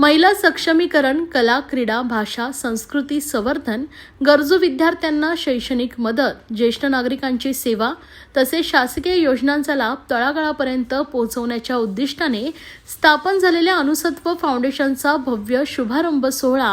महिला सक्षमीकरण कला क्रीडा भाषा संस्कृती संवर्धन गरजू विद्यार्थ्यांना शैक्षणिक मदत ज्येष्ठ नागरिकांची सेवा तसेच शासकीय योजनांचा लाभ तळागाळापर्यंत पोहोचवण्याच्या उद्दिष्टाने स्थापन झालेल्या अनुसत्व फाउंडेशनचा भव्य शुभारंभ सोहळा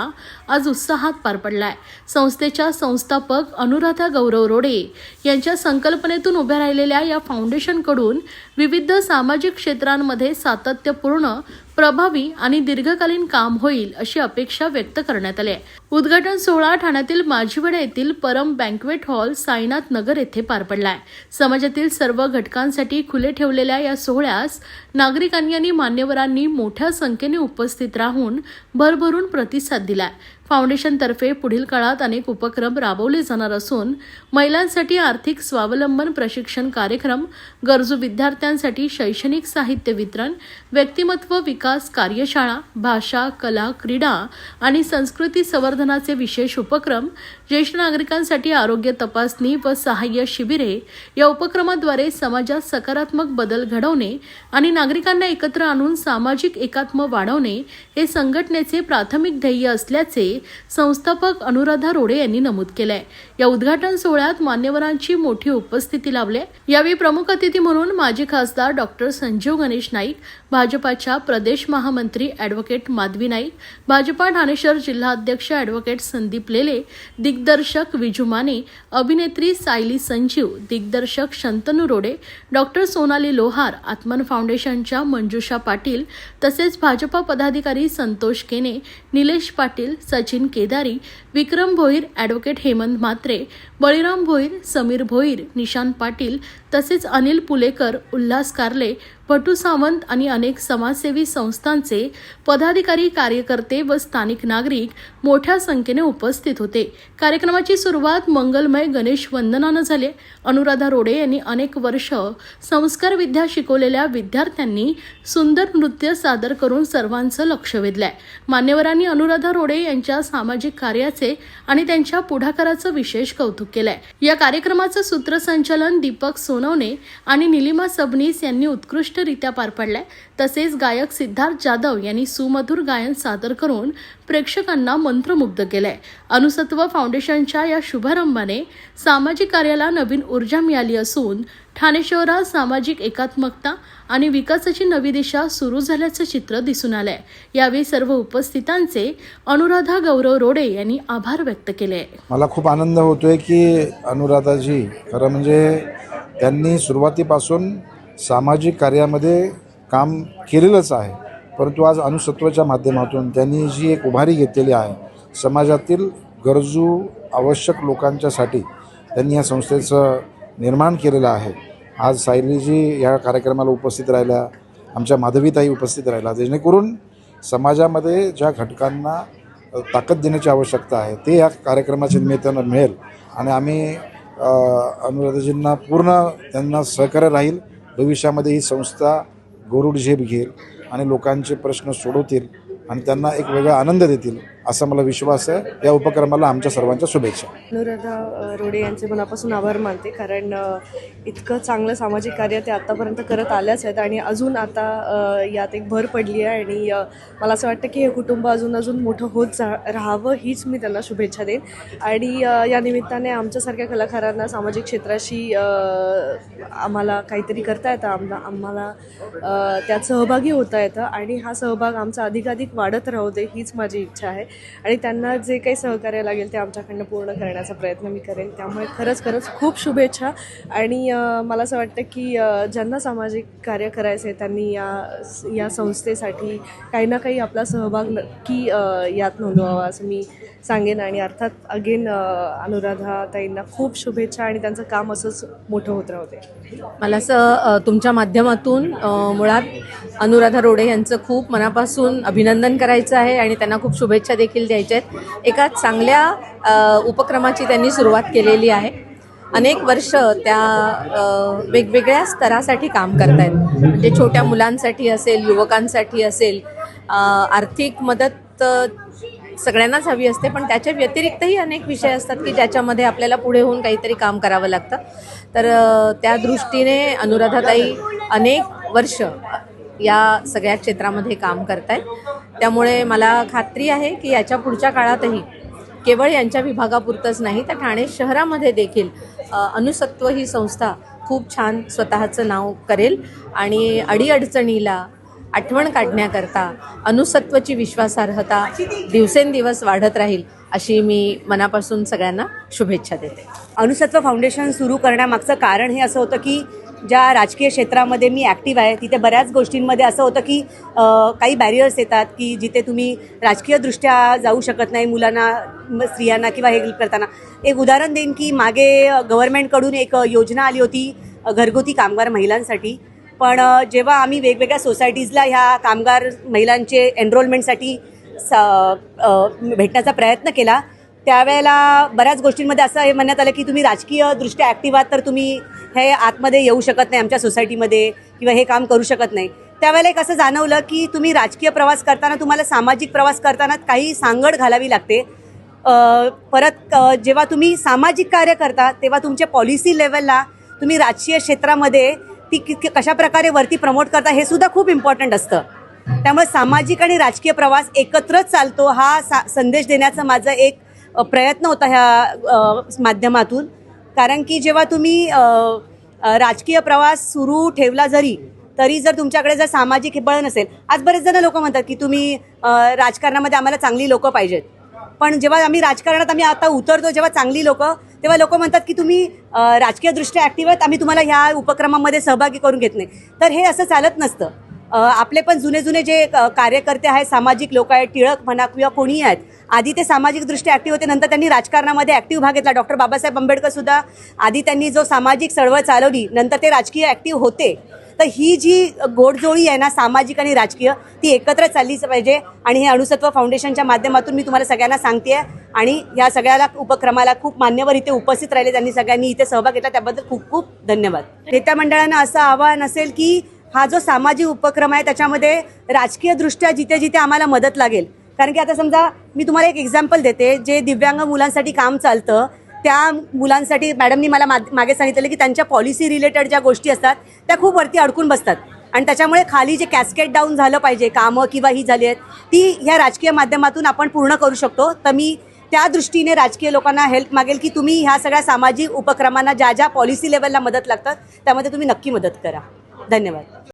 आज उत्साहात पार पडलाय. संस्थेच्या संस्थापक अनुराधा गौरव रोडे यांच्या संकल्पनेतून उभ्या राहिलेल्या या फाउंडेशनकडून विविध सामाजिक क्षेत्रांमध्ये सातत्यपूर्ण प्रभावी आणि दीर्घकालीन काम होईल अशी अपेक्षा व्यक्त करण्यात आली आहे. उद्घाटन सोहळा ठाण्यातील माझीवडे येथील परम बँकवेट हॉल साईनाथ नगर येथे पार पडलाय. समाजातील सर्व घटकांसाठी खुले ठेवलेल्या या सोहळ्यास नागरिकांनी आणि मान्यवरांनी मोठ्या संख्येने उपस्थित राहून भरभरून प्रतिसाद दिलाय. फाउंडेशनतर्फे पुढील काळात अनेक उपक्रम राबवले जाणार असून महिलांसाठी आर्थिक स्वावलंबन प्रशिक्षण कार्यक्रम गरजू विद्यार्थ्यांसाठी शैक्षणिक साहित्य वितरण व्यक्तिमत्व विकास कार्यशाळा भाषा कला क्रीडा आणि संस्कृती संवर्धन संवर्धनाचे विशेष उपक्रम ज्येष्ठ नागरिकांसाठी आरोग्य तपासणी व सहाय्य शिबिरे या उपक्रमाद्वारे समाजात सकारात्मक बदल घडवणे आणि नागरिकांना एकत्र आणून सामाजिक एकात्म वाढवणे हे संघटनेचे प्राथमिक ध्येय असल्याचे संस्थापक अनुराधा रोडे यांनी नमूद केलंय. या उद्घाटन सोहळ्यात मान्यवरांची मोठी उपस्थिती लाभली यावेळी प्रमुख अतिथी म्हणून माजी खासदार डॉक्टर संजीव गणेश नाईक भाजपाच्या प्रदेश महामंत्री ॲडव्होकेट माधवी नाईक भाजपा ठाणेश्वर जिल्हा अध्यक्ष ॲडव्होकेट संदीप लेले दिग्दर्शक विजू माने अभिनेत्री सायली संजीव दिग्दर्शक शंतनू रोडे डॉक्टर सोनाली लोहार आत्मन फाउंडेशनच्या मंजुषा पाटील तसेच भाजपा पदाधिकारी संतोष केने निलेश पाटील सचिन केदारी विक्रम भोईर ॲडव्होकेट हेमंत म्हात्रे बळीराम भोईर समीर भोईर निशांत पाटील तसेच अनिल पुलेकर उल्हास कारले भटू सावंत आणि अनेक समाजसेवी संस्थांचे पदाधिकारी कार्यकर्ते व स्थानिक नागरिक मोठ्या संख्येने उपस्थित होते. कार्यक्रमाची सुरुवात मंगलमय गणेश वंदनानं झाले. अनुराधा रोडे यांनी अनेक वर्ष संस्कार विद्या शिकवलेल्या विद्यार्थ्यांनी सुंदर नृत्य सादर करून सर्वांचं लक्ष वेधलंय. मान्यवरांनी अनुराधा रोडे यांच्या सामाजिक कार्याचे आणि त्यांच्या पुढाकाराचं विशेष कौतुक केलंय. या कार्यक्रमाचं सूत्रसंचालन दीपक सोनवणे आणि निलिमा सबनीस यांनी उत्कृष्ट उत्कृष्टरित्या पार पडलाय. तसेच गायक सिद्धार्थ जाधव यांनी सुमधुर गायन सादर करून प्रेक्षकांना मंत्रमुग्ध केलंय. अनुसत्व फाउंडेशनच्या या शुभारंभाने सामाजिक कार्याला नवीन ऊर्जा मिळाली असून ठाणे शहरात सामाजिक एकात्मकता आणि विकासाची नवी दिशा सुरू झाल्याचं चित्र दिसून आलंय. यावेळी सर्व उपस्थितांचे अनुराधा गौरव रोडे यांनी आभार व्यक्त केले. मला खूप आनंद होतोय की अनुराधाजी खरं म्हणजे त्यांनी सुरुवातीपासून सामाजिक कार्यामध्ये काम केलेलंच आहे. परंतु आज अनुसत्वाच्या माध्यमातून त्यांनी जी एक उभारी घेतलेली आहे समाजातील गरजू आवश्यक लोकांच्यासाठी त्यांनी या संस्थेचं निर्माण केलेलं आहे. आज सायलीजी या कार्यक्रमाला उपस्थित राहिल्या आमच्या माधवीताई उपस्थित राहिल्या. जेणेकरून समाजामध्ये ज्या घटकांना ताकद देण्याची आवश्यकता आहे ते या कार्यक्रमाच्या निमित्तानं मिळेल. आणि आम्ही अनुराधाजींना पूर्ण त्यांना सहकार्य राहील. भविष्यामध्ये ही संस्था गरुड झेप घेईल आणि लोकांचे प्रश्न सोडवतील आणि त्यांना एक वेगळा आनंद देतील. असा मला विश्वास आहे. या उपक्रमाला आमच्या सर्वांच्या शुभेच्छा. अनुराधा रोडे यांचे मनापासून आभार मानते. कारण इतकं चांगलं सामाजिक कार्य ते आत्तापर्यंत करत आल्याच आहेत आणि अजून आता यात एक भर पडली आहे आणि मला असं वाटतं की हे कुटुंब अजून अजून मोठं होत जा राहावं हीच मी त्यांना शुभेच्छा देईन. आणि या निमित्ताने आमच्यासारख्या कलाकारांना सामाजिक क्षेत्राशी आम्हाला काहीतरी करता येतं आमला आम्हाला त्यात सहभागी होता येतं आणि हा सहभाग आमचा अधिकाधिक वाढत राहू दे हीच माझी इच्छा आहे. आणि त्यांना जे काही सहकार्य लागेल ते आमच्याकडनं पूर्ण करण्याचा प्रयत्न मी करेन. त्यामुळे खरंच खरंच खूप शुभेच्छा. आणि मला असं वाटतं की ज्यांना सामाजिक कार्य करायचं आहे त्यांनी या या संस्थेसाठी काही ना काही आपला सहभाग नक्की यात नोंदवावा असं मी सांगेन. आणि अर्थात अगेन अनुराधा ताईंना खूप शुभेच्छा आणि त्यांचं काम असंच मोठं होत राहते मला असं तुमच्या माध्यमातून मुळात अनुराधा रोडे यांचं खूप मनापासून अभिनंदन करायचं आहे आणि त्यांना खूप शुभेच्छा देखील द्यायचे आहेत. एका चांगल्या उपक्रमाची त्यांनी सुरुवात केलेली आहे. अनेक वर्ष त्या वेगवेगळ्या स्तरासाठी काम करतायत. म्हणजे छोट्या मुलांसाठी असेल युवकांसाठी असेल आर्थिक मदत सगळ्यांनाच हवी असते. पण त्याच्या व्यतिरिक्तही अनेक विषय असतात की ज्याच्यामध्ये आपल्याला पुढे होऊन काहीतरी काम करावं लागतं. तर त्या दृष्टीने अनुराधाताई अनेक वर्ष या सगळ्या क्षेत्रामध्ये काम करत आहेत त्यामुळे मला खात्री आहे की याच्या पुढच्या काळातही केवळ यांच्या विभागापुरतंच नाही तर ठाणे शहरामध्ये देखील अनुसत्व ही संस्था खूप छान स्वतःचं नाव करेल आणि अडीअडचणीला आठवण काढण्याकरता अनुसत्वची विश्वासार्हता दिवसेंदिवस वाढत राहील अशी मी मनापासून सगळ्यांना शुभेच्छा देते. अनुसत्व फाउंडेशन सुरू करण्यामागचं कारण हे असं होतं की ज्या राजकीय क्षेत्रामध्ये मी ॲक्टिव्ह आहे तिथे बऱ्याच गोष्टींमध्ये असं होतं की काही बॅरियर्स येतात की जिथे तुम्ही राजकीयदृष्ट्या जाऊ शकत नाही मुलांना स्त्रियांना किंवा हे करताना. एक उदाहरण देईन की मागे गव्हर्नमेंटकडून एक योजना आली होती घरगुती कामगार महिलांसाठी. पण जेव्हा आम्ही वेगवेगळ्या सोसायटीजला ह्या कामगार महिलांचे एनरोलमेंटसाठी स भेटण्याचा प्रयत्न केला त्यावेळेला बऱ्याच गोष्टींमध्ये असं हे म्हणण्यात आलं की तुम्ही राजकीयदृष्ट्या ॲक्टिव्ह आहात तर तुम्ही हे आतमध्ये येऊ शकत नाही आमच्या सोसायटीमध्ये किंवा हे काम करू शकत नाही. त्यावेळेला एक असं जाणवलं की तुम्ही राजकीय प्रवास करताना तुम्हाला सामाजिक प्रवास करताना काही सांगड घालावी लागते. परत जेव्हा तुम्ही सामाजिक कार्य करता तेव्हा तुमच्या पॉलिसी लेवलला तुम्ही राजकीय क्षेत्रामध्ये ती कि कशा प्रकारे वरती प्रमोट करता हे सुद्धा खूप इम्पॉर्टंट असतं. त्यामुळे सामाजिक आणि राजकीय प्रवास एकत्रच चालतो हा सा संदेश देण्याचा माझा एक प्रयत्न होता ह्या माध्यमातून. कारण की जेव्हा तुम्ही राजकीय प्रवास सुरू ठेवला जरी तरी जर तुमच्याकडे जर सामाजिक हे बळ नसेल आज बरेच जण लोक म्हणतात की तुम्ही राजकारणामध्ये आम्हाला चांगली लोकं पाहिजेत. पण जेव्हा आम्ही राजकारणात आम्ही आता उतरतो जेव्हा चांगली लोक तेव्हा लोक म्हणतात की तुम्ही राजकीयदृष्ट्या ॲक्टिव्ह आहेत आम्ही तुम्हाला ह्या उपक्रमामध्ये सहभागी करून घेत नाही. तर हे असं चालत नसतं. आपले पण जुने जुने जे कार्यकर्ते आहेत सामाजिक लोक आहेत टिळक म्हणा किंवा कोणीही आहेत आधी ते सामाजिकदृष्ट्या ॲक्टिव्ह होते नंतर त्यांनी राजकारणामध्ये ॲक्टिव्ह भाग घेतला. डॉक्टर बाबासाहेब आंबेडकर सुद्धा आधी त्यांनी जो सामाजिक चळवळ चालवली नंतर ते राजकीय ॲक्टिव्ह होते. तर ही जी गोडजोळी आहे ना सामाजिक आणि राजकीय ती एकत्र चाललीच पाहिजे. आणि हे अणुसत्व फाउंडेशनच्या माध्यमातून मी तुम्हाला सगळ्यांना सांगते आणि या सगळ्याला उपक्रमाला खूप मान्यवर इथे उपस्थित राहिले त्यांनी सगळ्यांनी इथे सहभाग घेतला. त्याबद्दल खूप खूप धन्यवाद. नेत्या मंडळांना असं आवाहन असेल की हा जो सामाजिक उपक्रम आहे त्याच्यामध्ये राजकीयदृष्ट्या जिथे जिथे आम्हाला मदत लागेल कारण की आता समजा मी तुम्हाला एक एक्झाम्पल देते जे दिव्यांग मुलांसाठी काम चालतं त्या मुलांसाठी मॅडमनी मला माग- मागे सांगितलेलं की त्यांच्या पॉलिसी रिलेटेड ज्या गोष्टी असतात त्या खूप वरती अडकून बसतात. आणि त्याच्यामुळे खाली जे कॅस्केट डाऊन झालं पाहिजे कामं किंवा ही झाली आहेत ती ह्या राजकीय माध्यमातून आपण पूर्ण करू शकतो. तर मी त्या दृष्टीने राजकीय लोकांना हेल्प मागेल की तुम्ही ह्या सगळ्या सामाजिक उपक्रमांना ज्या ज्या पॉलिसी लेवलला मदत लागतात त्यामध्ये तुम्ही नक्की मदत करा. धन्यवाद.